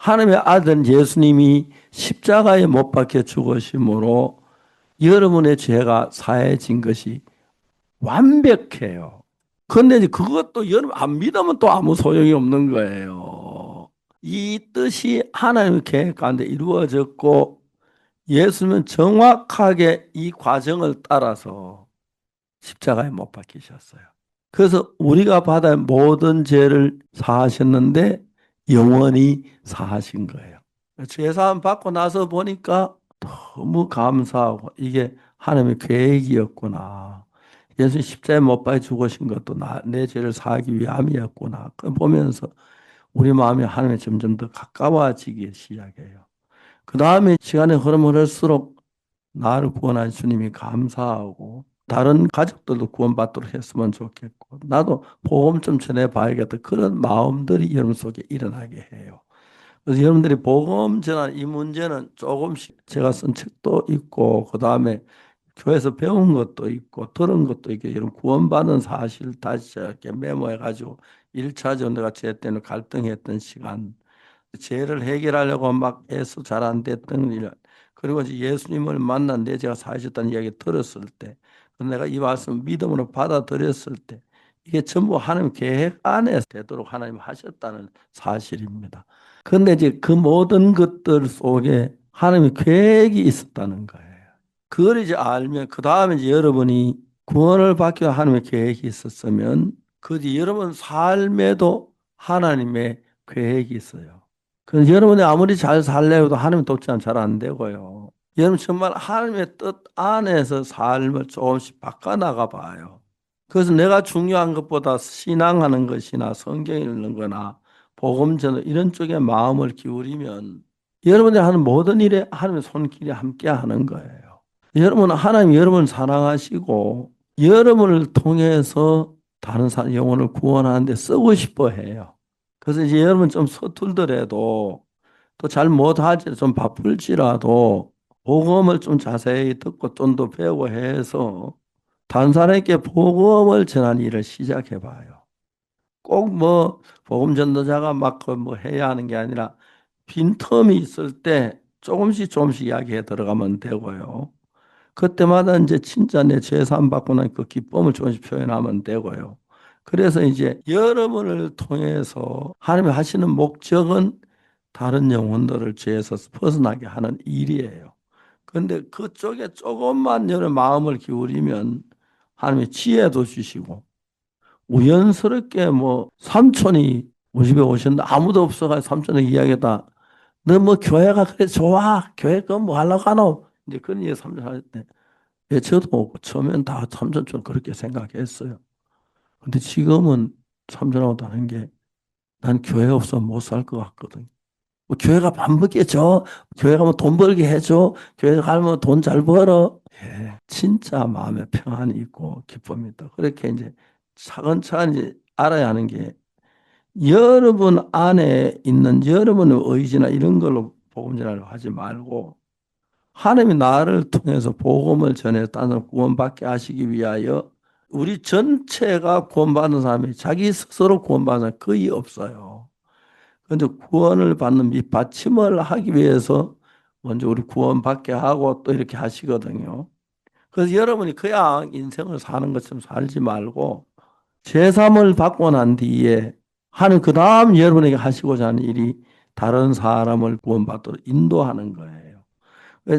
하나님의 아들 예수님이 십자가에 못 박혀 죽으심으로 여러분의 죄가 사해진 것이 완벽해요. 그런데 그것도 여러분 안 믿으면 또 아무 소용이 없는 거예요. 이 뜻이 하나님의 계획 가운데 이루어졌고 예수님은 정확하게 이 과정을 따라서 십자가에 못 박히셨어요. 그래서 우리가 받은 모든 죄를 사하셨는데 영원히 사하신 거예요. 죄사함 받고 나서 보니까 너무 감사하고 이게 하나님의 계획이었구나. 예수 십자에 못 박혀 죽으신 것도 나, 내 죄를 사하기 위함이었구나. 그 보면서 우리 마음이 하나님에 점점 더 가까워지기 시작해요. 그 다음에 시간의 흐름을 할수록 나를 구원한 주님이 감사하고 다른 가족들도 구원받도록 했으면 좋겠고 나도 복음 좀 전해봐야겠다 그런 마음들이 여러분 속에 일어나게 해요. 그래서 여러분들이 복음 전한 이 문제는 조금씩 제가 쓴 책도 있고 그 다음에 교회에서 배운 것도 있고 들은 것도 있고 이런 구원받은 사실 다시 이렇게 메모해가지고 1차전 내가 죄 때문에 갈등했던 시간 죄를 해결하려고 막 애써 잘 안 됐던 일 그리고 이제 예수님을 만난 내 죄가 사하셨다는 이야기 들었을 때 내가 이 말씀 믿음으로 받아들였을 때 이게 전부 하나님 계획 안에 되도록 하나님 하셨다는 사실입니다. 그런데 이제 그 모든 것들 속에 하나님의 계획이 있었다는 거예요. 그걸 이제 알면 그 다음에 이제 여러분이 구원을 받기 위한 하나님의 계획이 있었으면 그뒤 여러분 삶에도 하나님의 계획이 있어요. 그래서 여러분이 아무리 잘 살려도 하나님 돕지 않으면 잘 안 되고요. 여러분 정말 하나님의 뜻 안에서 삶을 조금씩 바꿔나가 봐요. 그래서 내가 중요한 것보다 신앙하는 것이나 성경 읽는 거나 복음 전을 이런 쪽에 마음을 기울이면 여러분이 하는 모든 일에 하나님의 손길이 함께 하는 거예요. 여러분은 하나님 여러분을 사랑하시고 여러분을 통해서 다른 사람 영혼을 구원하는데 쓰고 싶어 해요. 그래서 이제 여러분 좀 서툴더라도 또 잘 못하지 좀 바쁠지라도 복음을 좀 자세히 듣고 좀 더 배우고 해서 다른 사람에게 복음을 전하는 일을 시작해 봐요. 꼭 뭐 복음 전도자가 막 뭐 해야 하는 게 아니라 빈틈이 있을 때 조금씩 조금씩 이야기해 들어가면 되고요. 그때마다 이제 진짜 내 죄산 받고 난 그 기쁨을 조금씩 표현하면 되고요. 그래서 이제 여러분을 통해서 하나님이 하시는 목적은 다른 영혼들을 죄에서 벗어나게 하는 일이에요. 그런데 그쪽에 조금만 여러 마음을 기울이면 하나님이 지혜도 주시고 우연스럽게 뭐 삼촌이 우리 집에 오셨는데 아무도 없어가지고 삼촌이 이야기했다. 너 뭐 교회가 그래 좋아. 교회 그뭐 하려고 하노? 이제 그런 얘기 삼촌 하셨대. 예, 저도 처음엔 다 삼촌처럼 그렇게 생각했어요. 근데 지금은 삼촌하고 다른 게 난 교회 없으면 못살 것 같거든. 뭐 교회가 밥 먹게 줘. 교회 가면 돈 벌게 해줘. 교회 가면 돈 잘 벌어. 예, 진짜 마음에 평안이 있고 기쁩니다. 그렇게 이제 차근차근 알아야 하는 게 여러분 안에 있는 여러분의 의지나 이런 걸로 복음 전하려 하지 말고 하나님이 나를 통해서 복음을 전해 다른 구원받게 하시기 위하여 우리 전체가 구원받는 사람이 자기 스스로 구원받는 거의 없어요. 그런데 구원을 받는 밑받침을 하기 위해서 먼저 우리 구원받게 하고 또 이렇게 하시거든요. 그래서 여러분이 그냥 인생을 사는 것처럼 살지 말고 제3을 받고 난 뒤에 하는 그 다음 여러분에게 하시고자 하는 일이 다른 사람을 구원받도록 인도하는 거예요.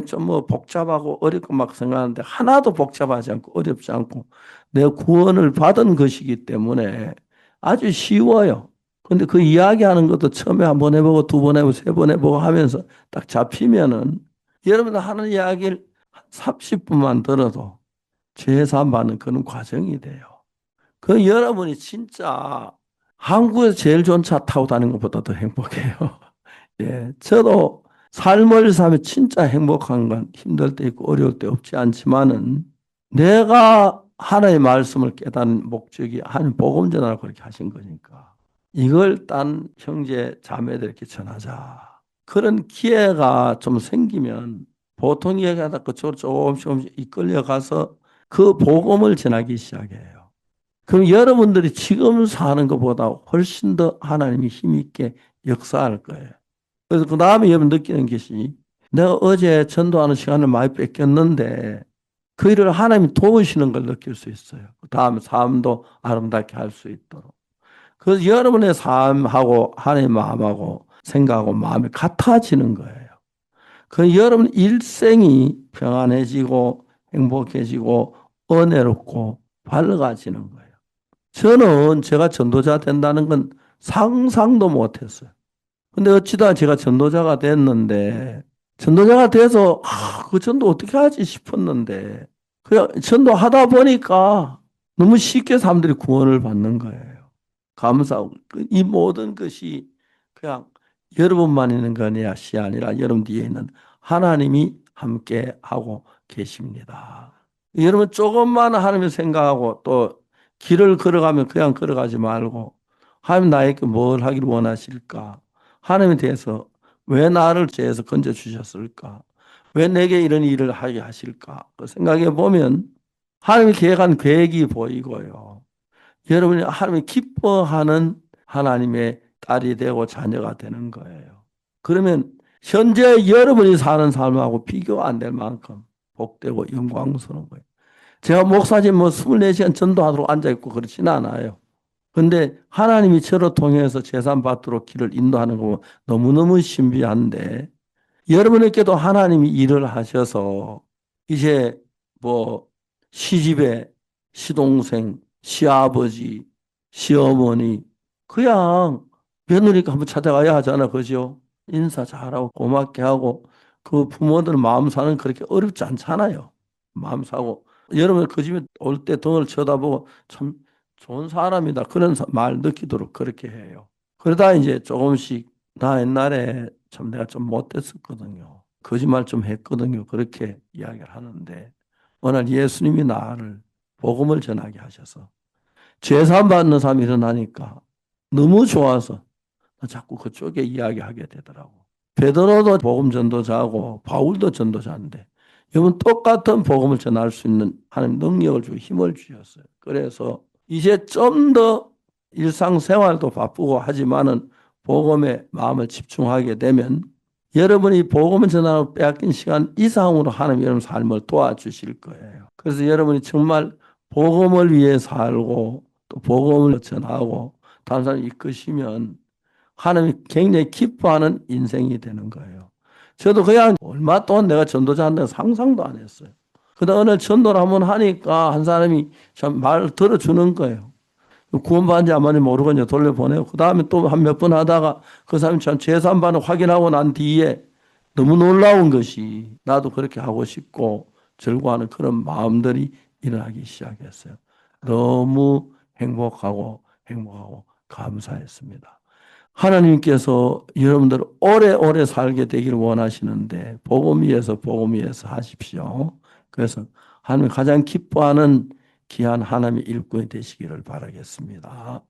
좀 뭐 복잡하고 어렵고 막 생각하는데 하나도 복잡하지 않고 어렵지 않고 내 구원을 받은 것이기 때문에 아주 쉬워요. 근데 그 이야기하는 것도 처음에 한 번 해보고 두 번 해보고 세 번 해보고 하면서 딱 잡히면은 여러분들 하는 이야기를 30분만 들어도 죄사함 받는 그런 과정이 돼요. 그 여러분이 진짜 한국에서 제일 좋은 차 타고 다니는 것보다 더 행복해요. 예, 저도 삶을 살면 진짜 행복한 건 힘들 때 있고 어려울 때 없지 않지만은 내가 하나의 말씀을 깨닫는 목적이 하나님 복음 전하라 그렇게 하신 거니까 이걸 딴 형제 자매들에게 전하자. 그런 기회가 좀 생기면 보통 얘기하다 그쪽으로 조금씩 조금씩 이끌려 가서 그 복음을 전하기 시작해요. 그럼 여러분들이 지금 사는 것보다 훨씬 더 하나님이 힘있게 역사할 거예요. 그래서 그 다음에 여러분 느끼는 것이 내가 어제 전도하는 시간을 많이 뺏겼는데 그 일을 하나님이 도우시는 걸 느낄 수 있어요. 그 다음 삶도 아름답게 할 수 있도록. 그래서 여러분의 삶하고 하나님의 마음하고 생각하고 마음이 같아지는 거예요. 그 여러분 일생이 평안해지고 행복해지고 은혜롭고 밝아지는 거예요. 저는 제가 전도자 된다는 건 상상도 못했어요. 근데 어찌다 제가 전도자가 됐는데 전도자가 돼서 아, 그 전도 어떻게 하지 싶었는데 그냥 전도하다 보니까 너무 쉽게 사람들이 구원을 받는 거예요. 감사하고 그이 모든 것이 그냥 여러분만 있는 것이 아니라 여러분 뒤에 있는 하나님이 함께 하고 계십니다. 여러분 조금만 하나님을 생각하고 또 길을 걸어가면 그냥 걸어가지 말고 하나님 나에게 뭘 하기를 원하실까? 하나님에 대해서 왜 나를 죄에서 건져 주셨을까? 왜 내게 이런 일을 하게 하실까? 그 생각해 보면 하나님이 계획한 계획이 보이고요. 여러분이 하나님이 기뻐하는 하나님의 딸이 되고 자녀가 되는 거예요. 그러면 현재 여러분이 사는 삶하고 비교가 안될 만큼 복되고 영광스러운 거예요. 제가 목사님 뭐 24시간 전도하도록 앉아있고 그렇진 않아요. 근데 하나님이 저를 통해서 재산 받도록 길을 인도하는 거 너무너무 신비한데 여러분에게도 하나님이 일을 하셔서 이제 뭐 시집에 시동생, 시아버지, 시어머니 그냥 며느리가 한번 찾아가야 하잖아. 그죠? 인사 잘하고 고맙게 하고 그 부모들 마음 사는 그렇게 어렵지 않잖아요. 마음 사고 여러분 그 집에 올 때 등을 쳐다보고 참 좋은 사람이다. 그런 사- 말 느끼도록 그렇게 해요. 그러다 이제 조금씩 나 옛날에 참 내가 좀 못됐었거든요. 거짓말 좀 했거든요. 그렇게 이야기를 하는데 어느 날 예수님이 나를 복음을 전하게 하셔서 죄산 받는 사람이 일어나니까 너무 좋아서 나 자꾸 그쪽에 이야기하게 되더라고. 베드로도 복음 전도자고 바울도 전도자인데 여러분 똑같은 복음을 전할 수 있는 하나님 능력을 주고 힘을 주셨어요. 그래서 이제 좀 더 일상생활도 바쁘고 하지만은 복음에 마음을 집중하게 되면 여러분이 복음을 전하고 빼앗긴 시간 이상으로 하나님 여러분 삶을 도와주실 거예요. 그래서 여러분이 정말 복음을 위해 살고 또 복음을 전하고 다른 사람 이끄시면 하나님이 굉장히 기뻐하는 인생이 되는 거예요. 저도 그냥 얼마 동안 내가 전도자 한다고 상상도 안 했어요. 어느 날 전도를 한번 하니까 한 사람이 참 말 들어주는 거예요. 구원받은지 모르고 이제 돌려보내고 그 다음에 또 한 몇 번 하다가 그 사람이 참 재산반을 확인하고 난 뒤에 너무 놀라운 것이 나도 그렇게 하고 싶고 절구하는 그런 마음들이 일어나기 시작했어요. 너무 행복하고 행복하고 감사했습니다. 하나님께서 여러분들 오래오래 살게 되기를 원하시는데 복음 위에서 복음 위에서 하십시오. 그래서 하나님 가장 기뻐하는 귀한 하나님의 일꾼이 되시기를 바라겠습니다.